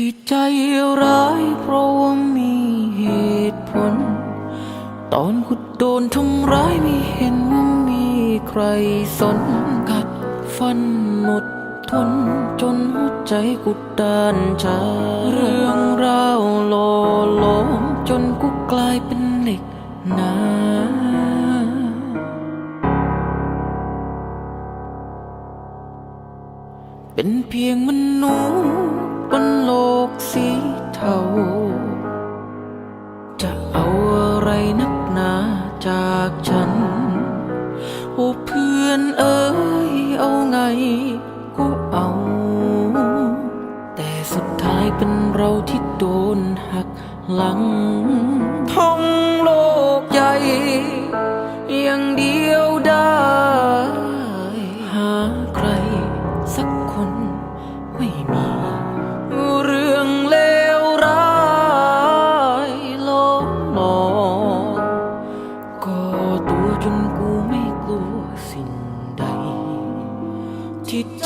ที่ใจร้ายเพราะว่ามีเหตุผล ตอนกูโดนทำร้ายไม่เห็นว่ามีใครสนกัดฟันหมดทนจนหัวใจกูด้านชาเรื่องราวหล่อหลอมจนกูกลายเป็นเหล็กหนาเป็นเพียงมนุษย์ บนโลกสีเทา จะเอาอะไรนักหนาจากฉัน โอ้เพื่อนเอ้ยเอาไงก็เอา แต่สุดท้ายเป็นเราที่โดนหักหลังท่องโลก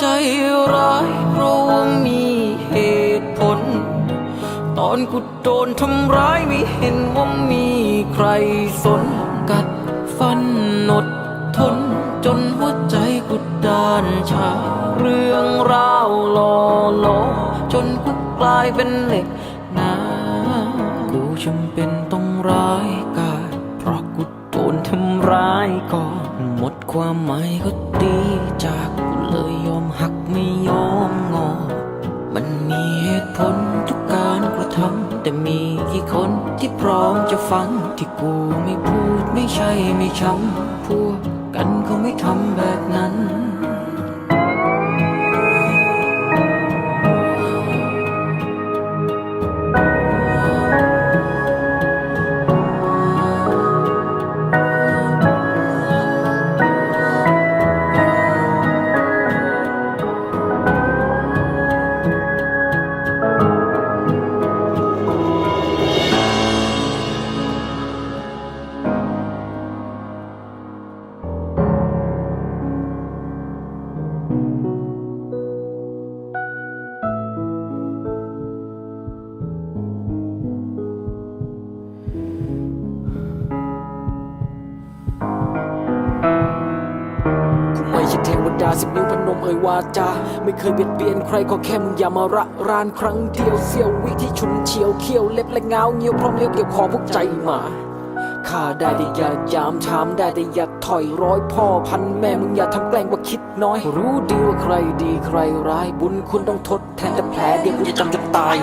ใจร้ายเพราะว่ามีเหตุผล ตอนกูโดนทำร้ายไม่เห็นว่ามีใครสน กัดฟันอดทน จนหัวใจกูด้านชา เรื่องราวหล่อหลอมจนกูกลายเป็นเหล็กหนากูจำเป็นต้องร้ายกาจเพราะกู โดนทำร้ายก่อนหมดความหมายก็ดีจากกูเลยยอมหักไม่ยอมงอ มันมีเหตุผลทุกการกระทำแต่มีกี่คนที่พร้อมจะฟังที่กูไม่พูดไม่ใช่ไม่ช้ำพวกกันเขาไม่ทำแบบนั้นูไม่ใช่เทวดาสิบนิ้วพนมเอ่ยวาจา ไม่เคยเบียดเบียนใครก็แค่มึงอย่ามาระรานครั้งเดียวเสี้ยววิที่ฉุนเฉียวเขี้ยวเล็บและเงาเงี้ยวพร้อมเลี้ยวเกี่ยวคอพวกใจหมาข้าได้แต่อย่ายามถามได้แต่อย่าถอยร้อยพ่อพันแม่มึงอย่าทำแกล้งว่าคิดน้อย รู้ดีว่าใครดีใครร้ายบุญคุณต้องทดแทนแต่แผลเดียวกูจะจำจนตาย